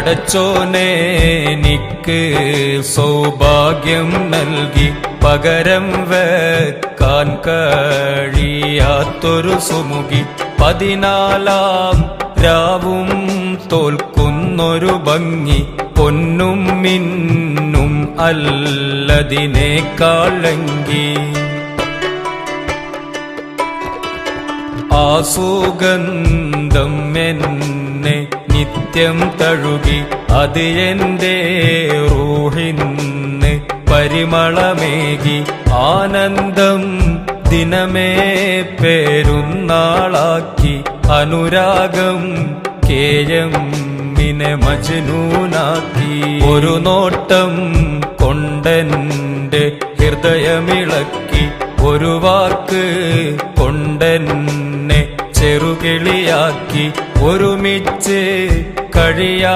പടച്ചോനെ എനിക്ക് സൗഭാഗ്യം നൽകി പകരം വെക്കാൻ കഴിയാത്തൊരു സുമുഖി പതിനാലാം രാവും തോൽക്കുന്നൊരു ഭംഗി പൊന്നും മിന്നും അല്ലതിനേക്കാളെങ്കി ആ സുഗന്ധം എന്നെ നിത്യം തഴുകി അത് എന്റെ റൂഹിന്ന് പരിമളമേകി. ആനന്ദം ദിനമേ പേരുന്നാളാക്കി. അനുരാഗം കേയം മിനെ മജ്നൂനാക്കി. ഒരു നോട്ടം കൊണ്ടെന്റെ ഹൃദയമിളക്കി. ഒരു വാക്ക് കൊണ്ടെന്നെ ചെറുകിളിയാക്കി. ഒരുമിച്ച് കഴിയാ